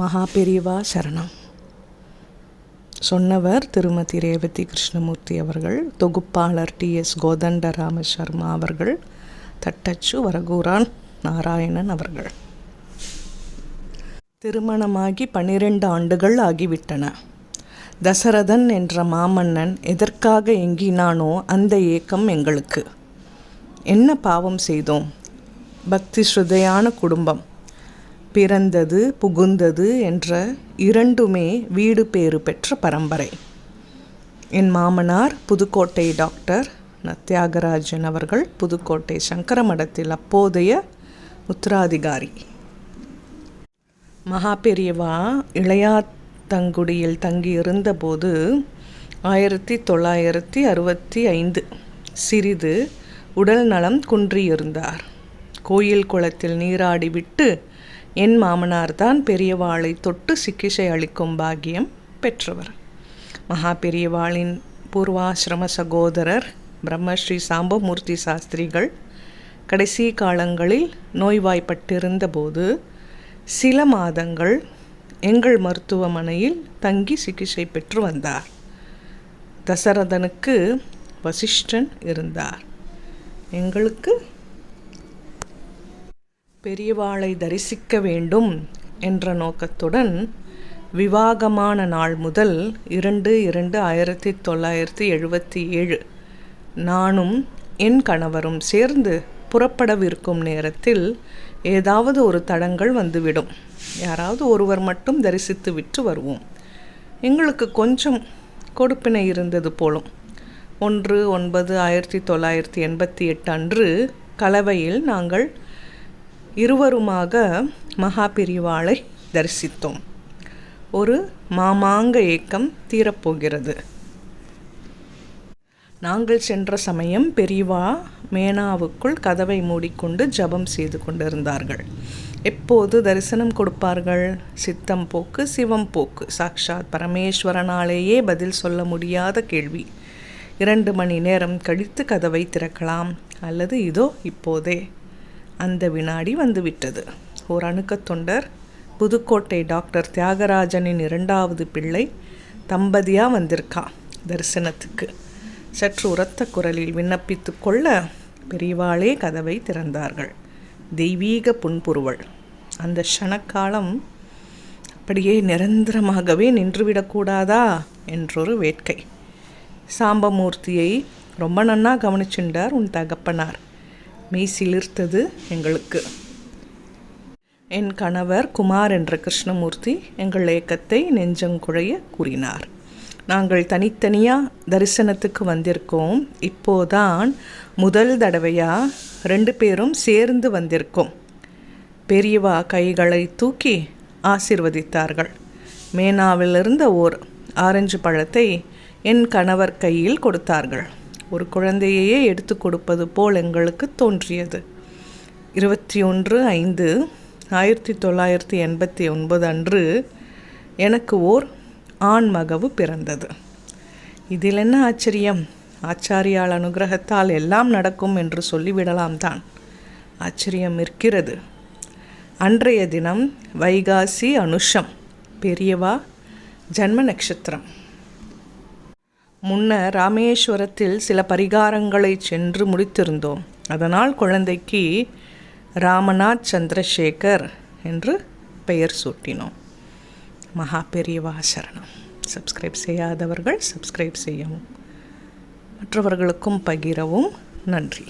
மகா பெரியவா சரணம். சொன்னவர் திருமதி ரேவதி கிருஷ்ணமூர்த்தி அவர்கள் தொகுப்பாளர் டி எஸ் கோதண்டராம சர்மா அவர்கள் தட்டச்சு வரகூரான் நாராயணன் அவர்கள். திருமணமாகி பன்னிரண்டு ஆண்டுகள் ஆகிவிட்டன. தசரதன் என்ற மாமன்னன் எதற்காக எங்கினானோ அந்த ஏக்கம் எங்களுக்கு. என்ன பாவம் செய்தோம்? பக்தி ஸ்ருதையான குடும்பம். பிறந்தது புகுந்தது என்ற இரண்டுமே வீடு பேறு பெற்ற பரம்பரை. என் மாமனார் புதுக்கோட்டை டாக்டர் தியாகராஜன் அவர்கள் புதுக்கோட்டை சங்கர மடத்தில் அப்போதைய உத்தராதிகாரி. மகா பெரியவா இளையாத்தங்குடியில் தங்கியிருந்தபோது ஆயிரத்தி தொள்ளாயிரத்தி அறுபத்தி ஐந்து சிறிது உடல் நலம் குன்றியிருந்தார். கோயில் குளத்தில் நீராடிவிட்டு என் மாமனார் தான் பெரியவாளை தொட்டு சிகிச்சை அளிக்கும் பாக்கியம் பெற்றவர். மகா பெரியவாளின் பூர்வாசிரம சகோதரர் பிரம்மஸ்ரீ சாம்பமூர்த்தி சாஸ்திரிகள் கடைசி காலங்களில் நோய்வாய்ப்பட்டிருந்தபோது சில மாதங்கள் எங்கள் மருத்துவமனையில் தங்கி சிகிச்சை பெற்று வந்தார். தசரதனுக்கு வசிஷ்டன் இருந்தார். எங்களுக்கு பெரியவாளை தரிசிக்க வேண்டும் என்ற நோக்கத்துடன் விவாகமான நாள் முதல் இரண்டு இரண்டு ஆயிரத்தி தொள்ளாயிரத்தி எழுபத்தி ஏழு நானும் என் கணவரும் சேர்ந்து புறப்படவிருக்கும் நேரத்தில் ஏதாவது ஒரு தடங்கள் வந்துவிடும். யாராவது ஒருவர் மட்டும் தரிசித்து விட்டு வருவோம். எங்களுக்கு கொஞ்சம் கொடுப்பினை இருந்தது போலும். ஒன்று ஒன்பது ஆயிரத்தி தொள்ளாயிரத்தி எண்பத்தி எட்டு அன்று கலவையில் நாங்கள் இருவருமாக மகாபிரிவாளை தரிசித்தோம். ஒரு மாமாங்க ஏக்கம் தீரப்போகிறது. நாங்கள் சென்ற சமயம் பெரியவா மேனாவுக்குள் கதவை மூடிக்கொண்டு ஜபம் செய்து கொண்டிருந்தார்கள். எப்போது தரிசனம் கொடுப்பார்கள்? சித்தம் போக்கு சிவம் போக்கு. சாக்ஷாத் பரமேஸ்வரனாலேயே பதில் சொல்ல முடியாத கேள்வி. இரண்டு மணி நேரம் கழித்து கதவை திறக்கலாம். அல்லது இதோ இப்போதே. அந்த வினாடி வந்துவிட்டது. ஓர் அணுக்கத் தொண்டர் புதுக்கோட்டை டாக்டர் தியாகராஜனின் இரண்டாவது பிள்ளை தம்பதியாக வந்திருக்கா தரிசனத்துக்கு. சற்று உரத்த குரலில் விண்ணப்பித்து கொள்ள பெரியவாளே கதவை திறந்தார்கள். தெய்வீக புன்புருவள் அந்த க்ஷணக்காலம் அப்படியே நிரந்தரமாகவே நின்றுவிடக்கூடாதா என்றொரு வேட்கை. சாம்பமூர்த்தியை ரொம்ப நன்னா கவனிச்சுண்டார் உன் தகப்பனார். மெய் சிலிர்த்தது எங்களுக்கு. என் கணவர் குமார் என்ற கிருஷ்ணமூர்த்தி எங்கள் ஏக்கத்தை நெஞ்சங்குழைய கூறினார். நாங்கள் தனித்தனியாக தரிசனத்துக்கு வந்திருக்கோம். இப்போதான் முதல் தடவையாக ரெண்டு பேரும் சேர்ந்து வந்திருக்கோம். பெரியவா கைகளை தூக்கி ஆசிர்வதித்தார்கள். மேனாவிலிருந்த ஓர் ஆரஞ்சு பழத்தை என் கணவர் கையில் கொடுத்தார்கள். ஒரு குழந்தையையே எடுத்து கொடுப்பது போல் எங்களுக்கு தோன்றியது. இருபத்தி ஒன்று ஐந்து ஆயிரத்தி தொள்ளாயிரத்தி எண்பத்தி ஒன்பது அன்று எனக்கு ஓர் ஆண் மகவு பிறந்தது. இதில் என்ன ஆச்சரியம்? ஆச்சாரியால் அனுகிரகத்தால் எல்லாம் நடக்கும் என்று சொல்லிவிடலாம் தான். ஆச்சரியம் இருக்கிறது. அன்றைய தினம் வைகாசி அனுஷம் பெரியவா ஜன்ம நட்சத்திரம். முன்னர் ராமேஸ்வரத்தில் சில பரிகாரங்களை சென்று முடித்திருந்தோம். அதனால் குழந்தைக்கு ராமநாத் சந்திரசேகர் என்று பெயர் சூட்டினோம். மகா பெரியவா சரணம். சப்ஸ்கிரைப் செய்யாதவர்கள் சப்ஸ்கிரைப் செய்யவும். மற்றவர்களுக்கும் பகிரவும் நன்றி.